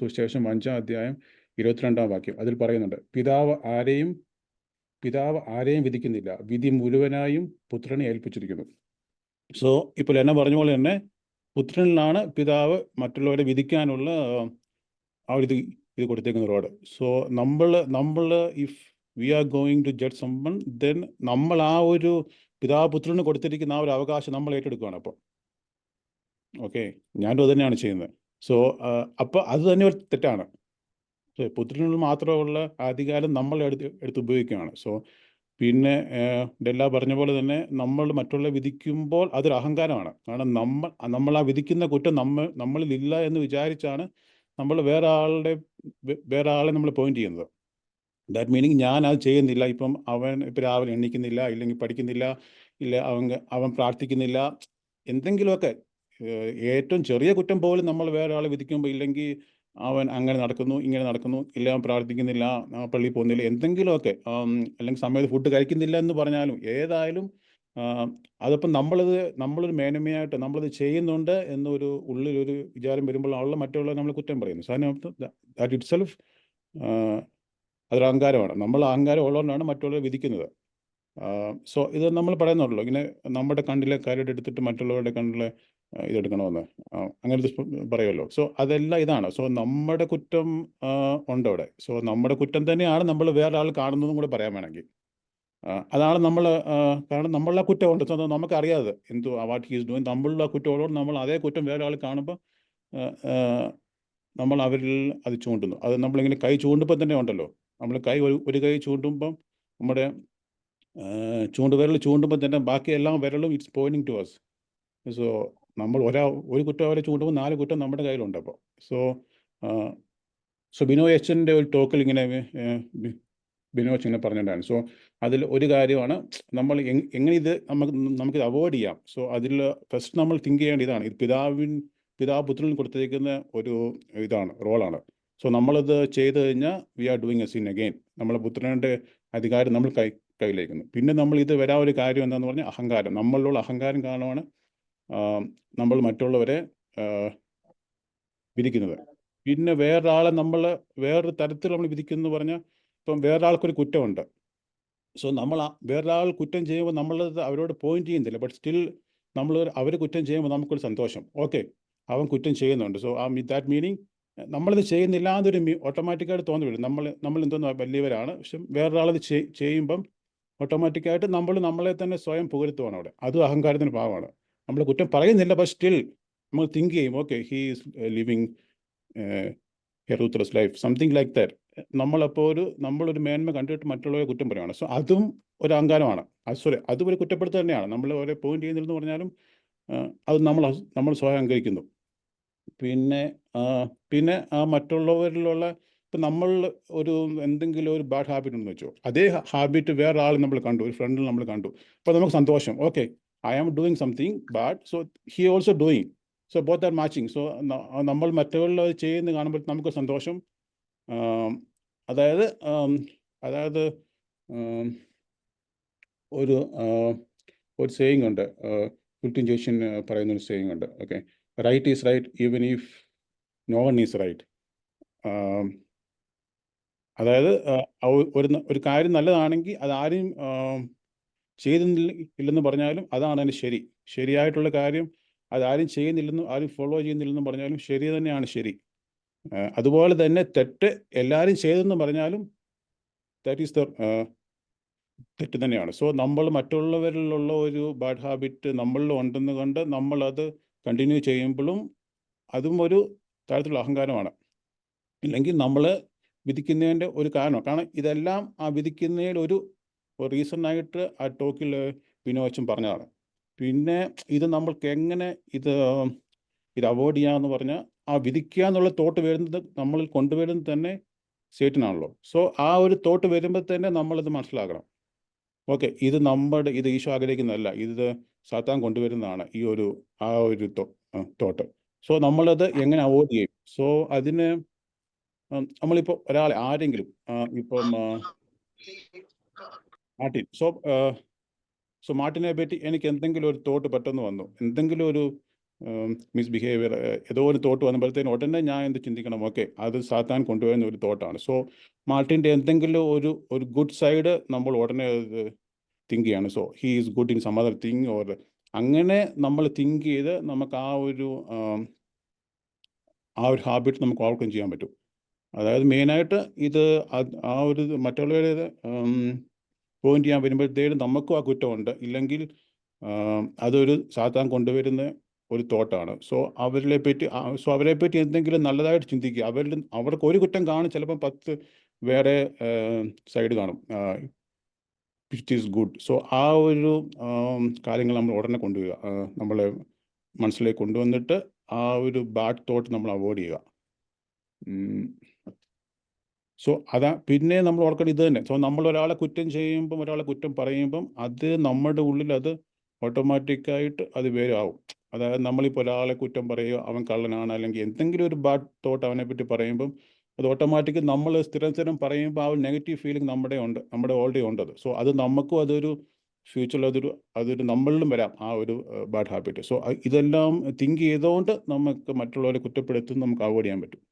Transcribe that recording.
സുവിശേഷം അഞ്ചാം അധ്യായം ഇരുപത്തിരണ്ടാം വാക്യം. അതിൽ പറയുന്നുണ്ട് പിതാവ് ആരെയും പിതാവ് ആരെയും വിധിക്കുന്നില്ല. വിധി മുഴുവനായും പുത്രനെ ഏൽപ്പിച്ചിരിക്കുന്നു. സോ ഇപ്പോൾ എന്നെ പറഞ്ഞ പോലെ തന്നെ പുത്രനിലാണ് പിതാവ് മറ്റുള്ളവരെ വിധിക്കാനുള്ള ആ, ഒരു ഇത് ഇത് കൊടുത്തേക്കുന്ന റോഡ് സോ നമ്മൾ നമ്മൾ if we are going to judge someone then നമ്മൾ ആ ഒരു പിതാവ് പുത്രന് കൊടുത്തിരിക്കുന്ന ആ ഒരു അവകാശം നമ്മൾ ഏറ്റെടുക്കുകയാണ് അപ്പോൾ. ഓക്കെ ഞാനും അത് തന്നെയാണ് ചെയ്യുന്നത്. സോ അപ്പോൾ അത് തന്നെ ഒരു തെറ്റാണ്. സോ മാത്രമുള്ള അധികാരം നമ്മൾ എടുത്ത് എടുത്ത് ഉപയോഗിക്കുകയാണ്. സോ പിന്നെ ഡെല്ല പറഞ്ഞ പോലെ തന്നെ നമ്മൾ മറ്റുള്ള വിധിക്കുമ്പോൾ അതൊരു അഹങ്കാരമാണ്. കാരണം നമ്മൾ നമ്മൾ ആ വിധിക്കുന്ന കുറ്റം നമ്മൾ നമ്മളിൽ ഇല്ല എന്ന് വിചാരിച്ചാണ് നമ്മൾ വേറെ ആളുടെ വേറെ ആളെ നമ്മൾ പോയിന്റ് ചെയ്യുന്നത്. ദാറ്റ് മീനിങ് ഞാൻ അത് ചെയ്യുന്നില്ല. ഇപ്പം അവൻ ഇപ്പം രാവിലെ എണ്ണിക്കുന്നില്ല ഇല്ലെങ്കിൽ പഠിക്കുന്നില്ല ഇല്ല അവൻ അവൻ പ്രാർത്ഥിക്കുന്നില്ല എന്തെങ്കിലുമൊക്കെ ഏറ്റവും ചെറിയ കുറ്റം പോലും നമ്മൾ വേറെ ആളെ വിധിക്കുമ്പോൾ ഇല്ലെങ്കിൽ അവൻ അങ്ങനെ നടക്കുന്നു ഇങ്ങനെ നടക്കുന്നു ഇല്ല പ്രാർത്ഥിക്കുന്നില്ല പള്ളിയിൽ പോകുന്നില്ല എന്തെങ്കിലുമൊക്കെ അല്ലെങ്കിൽ സമയത്ത് ഫുഡ് കഴിക്കുന്നില്ല എന്ന് പറഞ്ഞാലും ഏതായാലും അതിപ്പം നമ്മളത് നമ്മളൊരു മേന്മയായിട്ട് നമ്മളത് ചെയ്യുന്നുണ്ട് എന്നൊരു ഉള്ളിലൊരു വിചാരം വരുമ്പോൾ ആളുള്ള മറ്റുള്ള നമ്മൾ കുറ്റം പറയുന്നു. സാധനം ദാറ്റ് ഇറ്റ് സെൽഫ് അതൊരു അഹങ്കാരമാണ്. നമ്മൾ അഹങ്കാരം ഉള്ളതുകൊണ്ടാണ് മറ്റുള്ളവരെ വിധിക്കുന്നത്. സോ ഇത് നമ്മൾ പറയുന്നുള്ളൂ ഇങ്ങനെ നമ്മുടെ കണ്ണിലെ കാര്യം എടുത്തിട്ട് മറ്റുള്ളവരുടെ കണ്ണിലെ ഇതെടുക്കണമെന്ന്. അങ്ങനെ പറയുമല്ലോ. സോ അതെല്ലാം ഇതാണ്. സോ നമ്മുടെ കുറ്റം ഉണ്ട് അവിടെ സോ നമ്മുടെ കുറ്റം തന്നെയാണ് നമ്മൾ വേറെ ആൾ കാണുന്നതും കൂടെ പറയാൻ വേണമെങ്കിൽ. അതാണ് നമ്മൾ കാരണം നമ്മളുടെ കുറ്റമുണ്ട്. സോ നമുക്കറിയാതെ. എന്തോ വാട്ട് ഹീസ് ഡൂയിങ് നമ്മളുടെ കുറ്റമുള്ളതുകൊണ്ട് നമ്മൾ അതേ കുറ്റം വേറെ ആൾ കാണുമ്പോൾ നമ്മൾ അവരിൽ അത് ചൂണ്ടുന്നു. അത് നമ്മളിങ്ങനെ കൈ ചൂണ്ടുമ്പോൾ തന്നെ ഉണ്ടല്ലോ. നമ്മൾ കൈ ഒരു കൈ ചൂണ്ടുമ്പം നമ്മുടെ ചൂണ്ടുവിരൽ ചൂണ്ടുമ്പോൾ തന്നെ ബാക്കി എല്ലാ വിരലും it's pointing to us so നമ്മൾ ഒരാ ഒരു കുറ്റം അവരെ ചൂണ്ടുമ്പോൾ നാല് കുറ്റം നമ്മുടെ കയ്യിലുണ്ട് അപ്പോൾ. സോ സോ ബിനോ എച്ചന്റെ ഒരു ടോക്കിൽ ഇങ്ങനെ ബിനോ ബി- ബിനോയ് എച്ച് ഇങ്ങനെ പറഞ്ഞിട്ടുണ്ടായിരുന്നു. സോ അതിൽ ഒരു കാര്യമാണ് നമ്മൾ എങ്- എങ്ങനെ ഇത് നമുക്ക് നമുക്കിത് അവോയ്ഡ് ചെയ്യാം. സോ അതിൽ ഫസ്റ്റ് നമ്മൾ തിങ്ക് ചെയ്യേണ്ട ഇതാണ്. ഇത് പിതാവിൻ പിതാവ് പുത്രൻ കൊടുത്തിരിക്കുന്ന ഒരു ഇതാണ് റോളാണ് സോ നമ്മളിത് ചെയ്ത് കഴിഞ്ഞാൽ we are doing a sin again നമ്മളെ പുത്രന്റെ അധികാരം നമ്മൾ കൈ കയ്യിലേക്കുന്നു പിന്നെ നമ്മൾ ഇത് വരാ ഒരു കാര്യം എന്താണെന്ന് പറഞ്ഞാൽ അഹങ്കാരം. നമ്മളിലുള്ള അഹങ്കാരം കാരണമാണ് നമ്മൾ മറ്റുള്ളവരെ വിധിക്കുന്നത്. പിന്നെ വേറൊരാളെ നമ്മൾ വേറൊരു തരത്തിൽ നമ്മൾ വിധിക്കുന്നു എന്ന് പറഞ്ഞാൽ ഇപ്പം വേറൊരാൾക്കൊരു കുറ്റമുണ്ട്. സോ നമ്മൾ വേറൊരാൾ കുറ്റം ചെയ്യുമ്പോൾ നമ്മൾ അവരോട് പോയിന്റ് ചെയ്യുന്നില്ല. ബട്ട് സ്റ്റിൽ നമ്മൾ അവർ കുറ്റം ചെയ്യുമ്പോൾ നമുക്കൊരു സന്തോഷം. ഓക്കെ അവൻ കുറ്റം ചെയ്യുന്നുണ്ട്. സോ ആ മീ ദാറ്റ് മീനിങ് നമ്മളിത് ചെയ്യുന്നില്ല എന്നൊരു ഓട്ടോമാറ്റിക്കായിട്ട് തോന്നി നമ്മൾ നമ്മൾ എന്തോന്ന് വലിയവരാണ്. പക്ഷെ വേറൊരാളത് ചെയ്- ചെയ്യുമ്പം ഓട്ടോമാറ്റിക്കായിട്ട് നമ്മൾ നമ്മളെ തന്നെ സ്വയം പുകഴ്ത്തുവാണ് അവിടെ. അത് അഹങ്കാരത്തിന് ഭാഗമാണ്. നമ്മൾ കുറ്റം പറയുന്നില്ല ബട്ട് സ്റ്റിൽ നമ്മൾ തിങ്ക് ചെയ്യും ഓക്കെ ഹീ ഈസ് ലിവിങ് ഹെറൂത്രസ് ലൈഫ് സംതിങ് ലൈക്ക് ദാറ്റ് നമ്മളപ്പോൾ ഒരു നമ്മളൊരു മേന്മ കണ്ടിട്ട് മറ്റുള്ളവരെ കുറ്റം പറയുകയാണ് സോ അതും ഒരു അഹങ്കാരമാണ്. സോറി അതും ഒരു കുറ്റപ്പെടുത്തൽ തന്നെയാണ്. നമ്മൾ ഓരോ പോയിന്റ് ചെയ്യുന്നില്ലെന്ന് പറഞ്ഞാലും അത് നമ്മൾ നമ്മൾ സ്വയം അംഗീകരിക്കുന്നു. പിന്നെ പിന്നെ ആ മറ്റുള്ളവരിലുള്ള ഇപ്പം നമ്മൾ ഒരു എന്തെങ്കിലും ഒരു ബാഡ് ഹാബിറ്റ് ഉണ്ടെന്ന് വെച്ചോ അതേ ഹാബിറ്റ് വേറെ ആൾ നമ്മൾ കണ്ടു ഒരു ഫ്രണ്ടിൽ നമ്മൾ കണ്ടു. അപ്പോൾ നമുക്ക് സന്തോഷം. Okay I am doing something bad so he also doing so both are matching so നമ്മൾ മറ്റുള്ള ചെയ്യുന്ന കാണുമ്പോൾ നമുക്ക് സന്തോഷം. അതായത് അതായത് ഒരു ഒരു സേയിങ് ഉണ്ട്. ഫിഫ്റ്റീൻ ജേഷൻ പറയുന്ന ഒരു സേയിങ് ഉണ്ട്. Okay right is right even if no one is right അതായത് ഒരു ഒരു കാര്യം നല്ലതാണെങ്കിൽ അത് ആരും ചെയ്തില്ല ഇല്ലെന്ന് പറഞ്ഞാലും അതാണ് അതിന് ശരി. ശരിയായിട്ടുള്ള കാര്യം അതാരും ചെയ്യുന്നില്ലെന്നും ആരും ഫോളോ ചെയ്യുന്നില്ലെന്നും പറഞ്ഞാലും ശരി തന്നെയാണ് ശരി. അതുപോലെ തന്നെ തെറ്റ് എല്ലാവരും ചെയ്തെന്ന് പറഞ്ഞാലും ദാറ്റ് ഈസ് ദ തെറ്റ് തന്നെയാണ്. സോ നമ്മൾ മറ്റുള്ളവരിലുള്ള ഒരു ബാഡ് ഹാബിറ്റ് നമ്മളിൽ ഉണ്ടെന്ന് കണ്ട് നമ്മളത് കണ്ടിന്യൂ ചെയ്യുമ്പോഴും അതും ഒരു തരത്തിലുള്ള അഹങ്കാരമാണ്. ഇല്ലെങ്കിൽ നമ്മൾ വിധിക്കുന്നതിന്റെ ഒരു കാരണം. കാരണം ഇതെല്ലാം ആ വിധിക്കുന്നതിൽ ഒരു റീസൺ ആയിട്ട് ആ ടോക്കിൽ വിനോദം പറഞ്ഞതാണ്. പിന്നെ ഇത് നമ്മൾക്ക് എങ്ങനെ ഇത് ഇത് അവോയ്ഡ് ചെയ്യാമെന്ന് പറഞ്ഞാൽ ആ വിധിക്കുക എന്നുള്ള തോട്ട് വരുന്നത് നമ്മളിൽ കൊണ്ടുവരുന്നത് തന്നെ സേറ്റിനാണല്ലോ. സോ ആ ഒരു തോട്ട് വരുമ്പോൾ തന്നെ നമ്മളിത് മനസ്സിലാക്കണം. ഓക്കെ ഇത് നമ്മുടെ ഇത് ഈശോ ആഗ്രഹിക്കുന്നതല്ല ഇത് സാത്താൻ കൊണ്ടുവരുന്നതാണ് ഈ ഒരു ആ ഒരു തോട്ട്. സോ നമ്മളത് എങ്ങനെ അവോയ്ഡ് ചെയ്യും? സോ അതിന് നമ്മളിപ്പോൾ ഒരാളെ ആരെങ്കിലും ഇപ്പം മാർട്ടിൻ സോ സോ മാർട്ടിനെ പറ്റി എനിക്ക് എന്തെങ്കിലും ഒരു തോട്ട് പെട്ടെന്ന് വന്നു. എന്തെങ്കിലും ഒരു മിസ്ബിഹേവിയർ ഏതോ ഒരു തോട്ട് വന്നപ്പോഴത്തേനും ഉടനെ ഞാൻ എന്ത് ചിന്തിക്കണം? ഓക്കെ അത് സാത്താൻ കൊണ്ടുവരുന്ന ഒരു തോട്ടാണ് സോ മാർട്ടിന്റെ എന്തെങ്കിലും ഒരു ഒരു ഗുഡ് സൈഡ് നമ്മൾ ഉടനെ തിങ്ക് ചെയ്യാണ്. So he is good in some other thing or അങ്ങനെ നമ്മൾ തിങ്ക് ചെയ്ത് നമുക്ക് ആ ഒരു ആ ഒരു ഹാബിറ്റ് നമുക്ക് ഓവർകം ചെയ്യാൻ പറ്റും. അതായത് മെയിനായിട്ട് ഇത് ആ ഒരു ഇത് മറ്റുള്ളവരെ പോയിന്റ് ചെയ്യാൻ വരുമ്പോഴത്തേക്കും നമുക്കും ആ കുറ്റമുണ്ട്. ഇല്ലെങ്കിൽ അതൊരു സാത്താൻ കൊണ്ടുവരുന്ന ഒരു തോട്ടാണ്. സോ അവരെ പറ്റി സോ അവരെ പറ്റി എന്തെങ്കിലും നല്ലതായിട്ട് ചിന്തിക്കുക. അവരിൽ അവർക്ക് ഒരു കുറ്റം കാണും ചിലപ്പം പത്ത് വേറെ സൈഡ് കാണും. ഇറ്റ് ഈസ് ഗുഡ് സോ ആ ഒരു കാര്യങ്ങൾ നമ്മൾ ഉടനെ കൊണ്ടുവരിക. നമ്മളെ മനസ്സിലേക്ക് കൊണ്ടുവന്നിട്ട് ആ ഒരു ബാഡ് തോട്ട് നമ്മൾ അവോയ്ഡ് ചെയ്യുക. സോ അതാ പിന്നെ നമ്മൾ ഓർക്കേണ്ടത് ഇത് തന്നെ. സോ നമ്മൾ ഒരാളെ കുറ്റം ചെയ്യുമ്പം ഒരാളെ കുറ്റം പറയുമ്പം അത് നമ്മുടെ ഉള്ളിൽ അത് ഓട്ടോമാറ്റിക്കായിട്ട് അത് വേറെ അതായത് നമ്മളിപ്പോൾ ഒരാളെ കുറ്റം പറയുക അവൻ കള്ളനാണ് അല്ലെങ്കിൽ എന്തെങ്കിലും ഒരു ബാഡ് തോട്ട് അവനെ പറ്റി പറയുമ്പം അത് ഓട്ടോമാറ്റിക് നമ്മൾ സ്ഥിരം സ്ഥിരം പറയുമ്പോൾ ആ ഒരു നെഗറ്റീവ് ഫീലിംഗ് നമ്മുടെ ഉണ്ട് നമ്മുടെ ഓൾറെഡി ഉണ്ടത് സോ അത് നമുക്കും അതൊരു ഫ്യൂച്ചറിൽ അതൊരു അതൊരു നമ്മളിലും വരാം ആ ഒരു ബാഡ് ഹാബിറ്റ് സോ ഇതെല്ലാം തിങ്ക് ചെയ്തുകൊണ്ട് നമുക്ക് മറ്റുള്ളവരെ കുറ്റപ്പെടുത്തും നമുക്ക് അവോയ്ഡ് ചെയ്യാൻ പറ്റും.